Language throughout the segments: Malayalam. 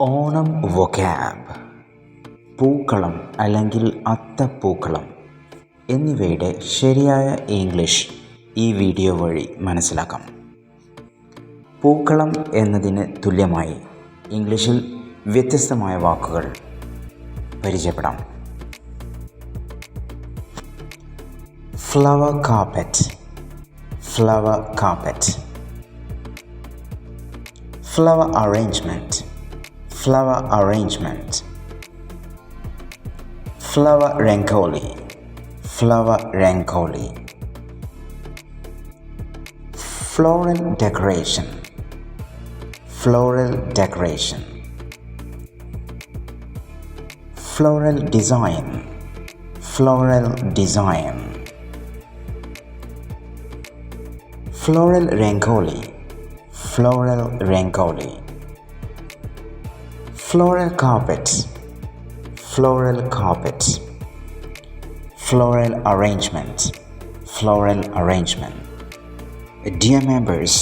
ഓണം വൊക്കാബ് പൂക്കളം അല്ലെങ്കിൽ അത്തപ്പൂക്കളം എന്നിവയുടെ ശരിയായ ഇംഗ്ലീഷ് ഈ വീഡിയോ വഴി മനസ്സിലാക്കാം. പൂക്കളം എന്നതിന് തുല്യമായി ഇംഗ്ലീഷിൽ വ്യത്യസ്തമായ വാക്കുകൾ പരിചയപ്പെടാം. Flower carpet flower carpet flower arrangement. Flower arrangement. Flower rangoli flower rangoli floral decoration. Floral decoration. Floral design. Floral design. Floral rangoli floral rangoli floral carpets floral carpets floral arrangements floral arrangement dear members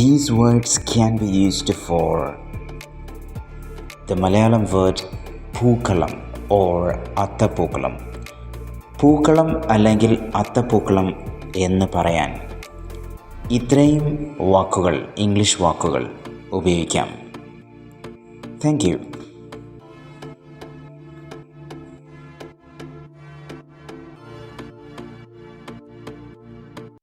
these words can be used for the malayalam word pookalam or Athapookalam pookalam അല്ലെങ്കിൽ അത്തപ്പൂക്കളം എന്ന് പറയാൻ ഇത്രയും വാക്കുകൾ ഇംഗ്ലീഷ് വാക്കുകൾ ഉപയോഗിക്കാം Thank you.